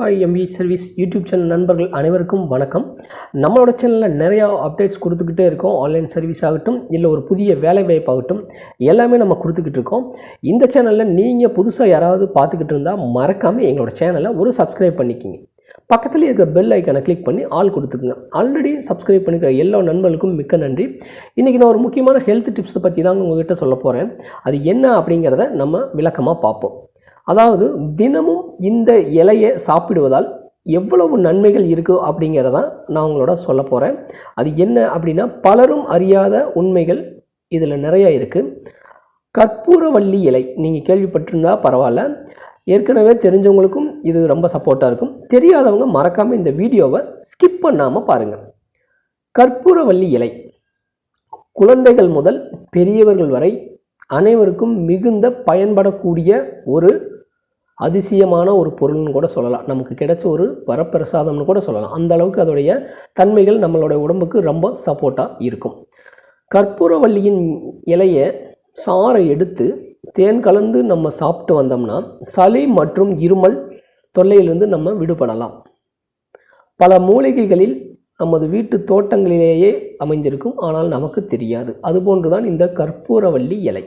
Hi MP service YouTube channel நண்பர்கள் அனைவருக்கும் வணக்கம். நம்மளோட சேனலில் நிறையா அப்டேட்ஸ் கொடுத்துக்கிட்டே இருக்கோம். ஆன்லைன் சர்வீஸ் ஆகட்டும் இல்லை ஒரு புதிய வேலை வாய்ப்பாகட்டும் எல்லாமே நம்ம கொடுத்துக்கிட்டு இருக்கோம். இந்த சேனலில் நீங்கள் புதுசாக யாராவது பார்த்துக்கிட்டு இருந்தால் மறக்காமல் எங்களோட சேனலை ஒரு சப்ஸ்கிரைப் பண்ணிக்கிங்க. பக்கத்தில் இருக்கிற பெல் ஐக்கனை கிளிக் பண்ணி ஆல் கொடுத்துக்குங்க. ஆல்ரெடி சப்ஸ்கிரைப் பண்ணிக்கிற எல்லா நண்பர்களுக்கும் மிக்க நன்றி. இன்றைக்கி நான் ஒரு முக்கியமான ஹெல்த் டிப்ஸை பற்றி தான் உங்கள்கிட்ட சொல்ல போகிறேன் அது என்ன அப்படிங்கிறத நம்ம விளக்கமாக பார்ப்போம். அதாவது தினமும் இந்த இலையை சாப்பிடுவதால் எவ்வளவு நன்மைகள் இருக்குது அப்படிங்கிறதான் நான் உங்களோட சொல்ல போகிறேன் அது என்ன அப்படின்னா பலரும் அறியாத உண்மைகள் இதில் நிறைய இருக்குது கற்பூரவள்ளி இலை நீங்கள் கேள்விப்பட்டிருந்தா பரவாயில்ல. ஏற்கனவே தெரிஞ்சவங்களுக்கும் இது ரொம்ப சப்போர்ட்டாக இருக்கும். தெரியாதவங்க மறக்காமல் இந்த வீடியோவை ஸ்கிப் பண்ணாமல் பாருங்கள் கற்பூரவள்ளி இலை குழந்தைகள் முதல் பெரியவர்கள் வரை அனைவருக்கும் மிகுந்த பயன்படக்கூடிய ஒரு அதிசயமான ஒரு பொருள்னு கூட சொல்லலாம். நமக்கு கிடைச்ச ஒரு வரப்பிரசாதம்னு கூட சொல்லலாம். அந்த அளவுக்கு அதோடைய தன்மைகள் நம்மளுடைய உடம்புக்கு ரொம்ப சப்போர்ட்டாக இருக்கும். கற்பூரவல்லியின் இலையை சாறை எடுத்து தேன் கலந்து நம்ம சாப்பிட்டு வந்தோம்னா சளி மற்றும் இருமல் தொல்லையிலிருந்து நம்ம விடுபடலாம். பல மூலிகைகளில் நமது வீட்டு தோட்டங்களிலேயே அமைந்திருக்கும். ஆனால் நமக்கு தெரியாது. அதுபோன்றுதான் இந்த கற்பூரவல்லி இலை.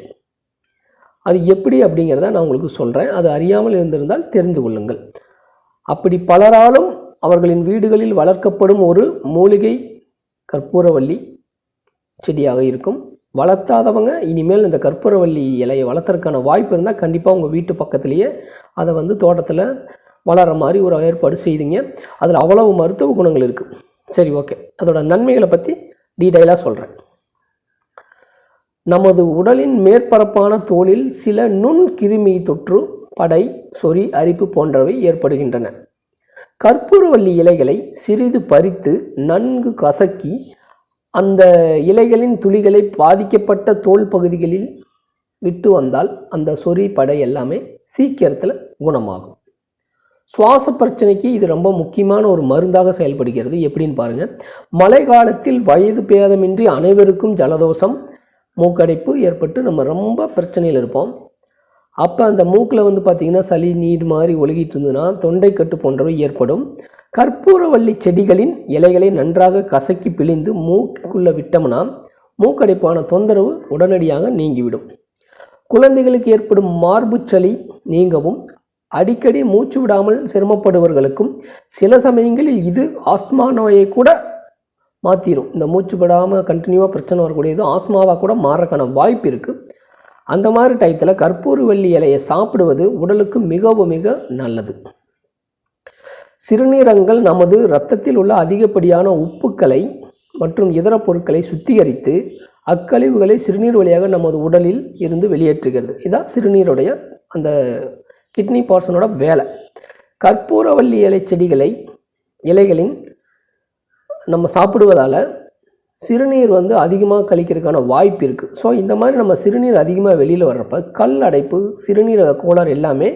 அது எப்படி அப்படிங்கிறத நான் உங்களுக்கு சொல்கிறேன் அது அறியாமல் இருந்திருந்தால் தெரிந்து கொள்ளுங்கள். அப்படி பலராலும் அவர்களின் வீடுகளில் வளர்க்கப்படும் ஒரு மூலிகை கற்பூரவள்ளி செடியாக இருக்கும். வளர்த்தாதவங்க இனிமேல் இந்த கற்பூரவள்ளி இலையை வளர்த்துறதுக்கான வாய்ப்பு இருந்தால் கண்டிப்பாக உங்கள் வீட்டு பக்கத்துலேயே அதை வந்து தோட்டத்தில் வளர்கிற மாதிரி ஒரு ஏற்பாடு செய்துங்க. அதில் அவ்வளவு மருத்துவ குணங்கள் இருக்குது சரி ஓகே அதோட நன்மைகளை பற்றி டீட்டெயிலாக சொல்கிறேன் நமது உடலின் மேற்பரப்பான தோலில் சில நுண் கிருமி தொற்று படை சொறி அரிப்பு போன்றவை ஏற்படுகின்றன. கற்பூரவல்லி இலைகளை சிறிது பறித்து நன்கு கசக்கி அந்த இலைகளின் துளிகளை பாதிக்கப்பட்ட தோல் பகுதிகளில் விட்டு வந்தால் அந்த சொறி படை எல்லாமே சீக்கிரத்தில் குணமாகும். சுவாச பிரச்சனைக்கு இது ரொம்ப முக்கியமான ஒரு மருந்தாக செயல்படுகிறது. எப்படின்னு பாருங்கள் மழை காலத்தில் வயது பேதமின்றி அனைவருக்கும் ஜலதோஷம் மூக்கடைப்பு ஏற்பட்டு நம்ம ரொம்ப பிரச்சனையில் இருப்போம். அப்போ அந்த மூக்கில் வந்து பார்த்திங்கன்னா சளி நீர் மாதிரி ஒழுகிட்டு இருந்ததுன்னா தொண்டைக்கட்டு போன்றவை ஏற்படும். கற்பூரவள்ளி செடிகளின் இலைகளை நன்றாக கசக்கி பிழிந்து மூக்குள்ளே விட்டோம்னா மூக்கடைப்பான தொந்தரவு உடனடியாக நீங்கிவிடும். குழந்தைகளுக்கு ஏற்படும் மார்பு சளி நீங்கவும் அடிக்கடி மூச்சு விடாமல் சிரமப்படுபவர்களுக்கும் சில சமயங்களில் இது ஆஸ்மா நோயை கூட மாற்றிடும் இந்த மூச்சு படாமல் கண்டினியூவாக பிரச்சனை வரக்கூடியது ஆஸ்மாவாக கூட மாறக்கான வாய்ப்பு இருக்குது அந்த மாதிரி டயத்தில் கற்பூரவல்லி இலையை சாப்பிடுவது உடலுக்கு மிகவும் மிக நல்லது. சிறுநீரங்கள் நமது இரத்தத்தில் உள்ள அதிகப்படியான உப்புக்களை மற்றும் இதர பொருட்களை சுத்திகரித்து அக்கழிவுகளை சிறுநீர் வழியாக நமது உடலில் இருந்து வெளியேற்றுகிறது. இதான் சிறுநீருடைய அந்த கிட்னி பார்சனோட வேலை. கற்பூரவல்லி இலை செடிகளை இலைகளின் நம்ம சாப்பிடுவதால் சிறுநீர் வந்து அதிகமாக கழிக்கிறதுக்கான வாய்ப்பு இருக்குது ஸோ இந்த மாதிரி நம்ம சிறுநீர் அதிகமாக வெளியில் வர்றப்ப கல் அடைப்பு சிறுநீர் கோளாறு எல்லாமே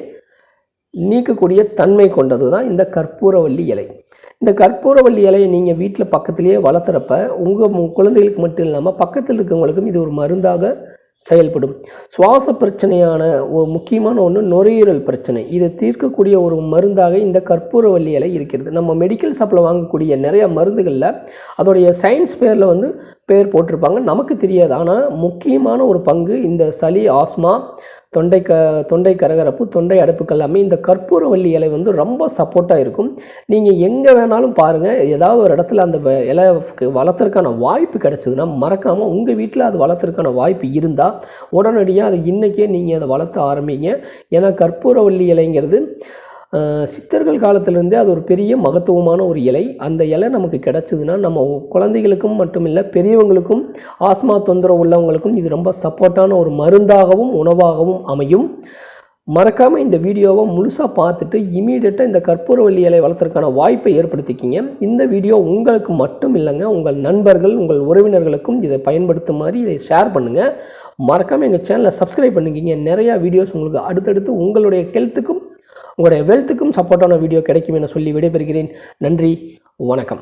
நீக்கக்கூடிய தன்மை கொண்டது தான் இந்த கற்பூரவல்லி இலை. இந்த கற்பூரவல்லி இலையை நீங்கள் வீட்டில் பக்கத்துலேயே வளர்த்துறப்ப உங்கள் குழந்தைகளுக்கு மட்டும் இல்லாமல் பக்கத்தில் இருக்கவங்களுக்கும் இது ஒரு மருந்தாக செயல்படும். சுவாச பிரச்சனையான ஒரு முக்கியமான ஒன்று நுரையீரல் பிரச்சனை. இதை தீர்க்கக்கூடிய ஒரு மருந்தாக இந்த கற்பூரவல்லி இலை இருக்கிறது. நம்ம மெடிக்கல் ஷாப்பில் வாங்கக்கூடிய நிறைய மருந்துகளில் அதோடைய சயின்ஸ் பேரில் வந்து பேர் போட்டிருப்பாங்க. நமக்கு தெரியாது. ஆனால் முக்கியமான ஒரு பங்கு இந்த சளி ஆஸ்மா தொண்டை க தொண்டை கரகரப்பு தொண்டை அடைப்புக்கள் எல்லாமே இந்த கற்பூரவல்லி இலை வந்து ரொம்ப சப்போர்ட்டாக இருக்கும். நீங்கள் எங்கே வேணாலும் பாருங்கள் ஏதாவது ஒரு இடத்துல அந்த இலை வளர்த்துறதுக்கான வாய்ப்பு கிடச்சிதுன்னா மறக்காமல் உங்கள் வீட்டில் அது வளர்த்துறதுக்கான வாய்ப்பு இருந்தால் உடனடியாக அதை இன்றைக்கே நீங்கள் அதை வளர்த்த ஆரம்பிங்க. ஏன்னா கற்பூரவல்லி இலைங்கிறது சித்தர்கள் காலத்திலேருந்தே அது ஒரு பெரிய மகத்துவமான ஒரு இலை. அந்த இலை நமக்கு கிடச்சிதுன்னா நம்ம குழந்தைகளுக்கும் மட்டுமில்லை பெரியவங்களுக்கும் ஆஸ்மா தொந்தரவு உள்ளவங்களுக்கும் இது ரொம்ப சப்போர்ட்டான ஒரு மருந்தாகவும் உணவாகவும் அமையும். மறக்காமல் இந்த வீடியோவை முழுசாக பார்த்துட்டு இமீடியட்டாக இந்த கற்பூரவல்லி இலை வளர்த்துறதுக்கான வாய்ப்பை ஏற்படுத்திக்கிங்க. இந்த வீடியோ உங்களுக்கு மட்டும் இல்லைங்க உங்கள் நண்பர்கள் உங்கள் உறவினர்களுக்கும் இதை பயன்படுத்தும் மாதிரி இதை ஷேர் பண்ணுங்கள் மறக்காமல் எங்கள் சேனலை சப்ஸ்கிரைப் பண்ணிக்கிங்க. நிறையா வீடியோஸ் உங்களுக்கு அடுத்தடுத்து உங்களுடைய ஹெல்த்துக்கும் உங்களுடைய வெல்த்துக்கும் சப்போர்ட்டான வீடியோ கிடைக்கும் என சொல்லி விடைபெறுகிறேன். நன்றி வணக்கம்.